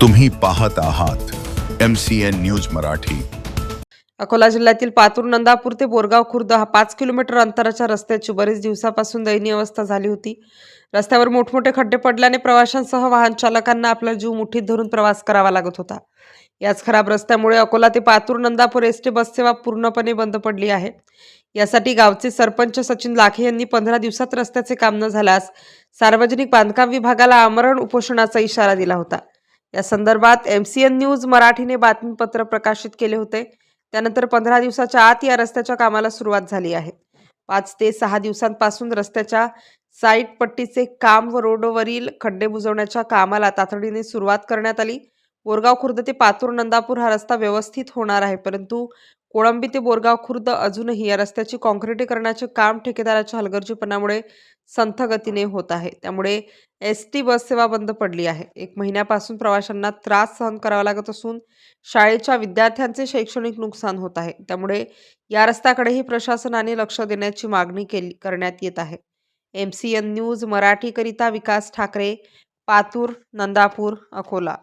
तुम्ही पाहत आहात M C N news Marathi. Akola जिल्ह्यातील पातूर नंदापूर ते बोरगाव खुर्द हा पाच किलोमीटर अंतराच्या रस्त्याची बरीच दिवसापासून दयनीय अवस्था झाली होती. रस्त्यावर मोठमोठे खड्डे पडल्याने प्रवाशांसह वाहन चालकांना आपला जीव मुठीत धरून प्रवास करावा लागत होता. याच खराब रस्त्यामुळे अकोला ते Patur Nandapur S T bus सेवा पूर्णपणे बंद पडली आहे. यासाठी गावचे सरपंच सचिन लाखे यांनी पंधरा दिवसात रस्त्याचे काम न झाल्यास सार्वजनिक बांधकाम विभागाला आमरण उपोषणाचा इशारा दिला होता. या संदर्भात एम सी एन न्यूज मराठीने बातमीपत्र प्रकाशित केले होते. त्यानंतर पंधरा दिवसाच्या आत या रस्त्याच्या कामाला सुरुवात झाली आहे. पाच ते सहा दिवसांपासून रस्त्याच्या साईट पट्टीचे काम व रोडवरील खड्डे बुजवण्याच्या कामाला तातडीने सुरुवात करण्यात आली. बोरगाव खुर्द ते पातूर नंदापूर हा रस्ता व्यवस्थित होणार आहे परंतु कोळंबी ते बोरगाव खुर्द अजूनही या रस्त्याची काँक्रिटीकरणाचे काम ठेकेदाराच्या हलगर्जीपणामुळे संथ गतीने होत आहे. त्यामुळे एस टी बस सेवा बंद पडली आहे. एक महिन्यापासून प्रवाशांना त्रास सहन करावा लागत असून शाळेच्या विद्यार्थ्यांचे शैक्षणिक नुकसान होत आहे. त्यामुळे या रस्त्याकडेही प्रशासनाने लक्ष देण्याची मागणी केली करण्यात येत आहे. एम सी एन न्यूज मराठीकरिता विकास ठाकरे पातूर नंदापूर अकोला.